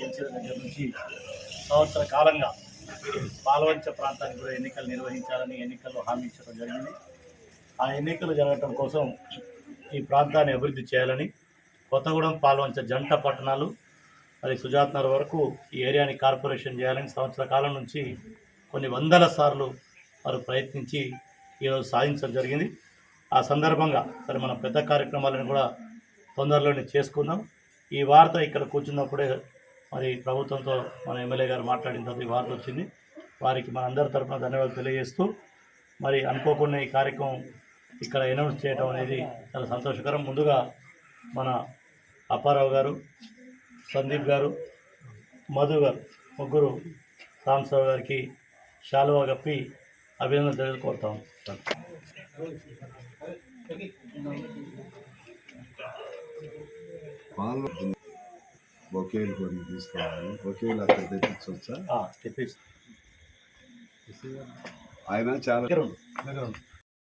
గెలిచిన దగ్గర నుంచి సంవత్సర కాలంగా పాలవంచ ప్రాంతానికి కూడా ఎన్నికలు నిర్వహించాలని ఎన్నికల్లో హామీ ఇచ్చడం జరిగింది. ఆ ఎన్నికలు జరగటం కోసం ఈ ప్రాంతాన్ని అభివృద్ధి చేయాలని కొత్తగూడెం పాల్వంచ జంట పట్టణాలు మరి సుజాత్నగర్ వరకు ఈ ఏరియాని కార్పొరేషన్ చేయాలని సంవత్సర కాలం నుంచి కొన్ని వందల సార్లు వారు ప్రయత్నించి ఈరోజు సాధించడం జరిగింది. ఆ సందర్భంగా సరే మన పెద్ద కార్యక్రమాలను కూడా తొందరలోనే చేసుకుందాం. ఈ వార్త ఇక్కడ కూర్చున్నప్పుడే మరి ప్రభుత్వంతో మన ఎమ్మెల్యే గారు మాట్లాడిన తర్వాత ఈ వార్త వచ్చింది. వారికి మన అందరి తరఫున ధన్యవాదాలు తెలియజేస్తూ మరి అనుకోకుండా ఈ కార్యక్రమం ఇక్కడ అనౌన్స్ చేయడం అనేది చాలా సంతోషకరం. ముందుగా మన అప్పారావు గారు సందీప్ గారు మధు గారు ముగ్గురు రామసావు గారికి శాలువా కప్పి అభినందన తెలియదు కోరుతాం బొకేలు కొన్ని తీసుకోవాలి బొకేలు అక్కడ తెప్పించవచ్చా తెప్పించి ఆయన చాలా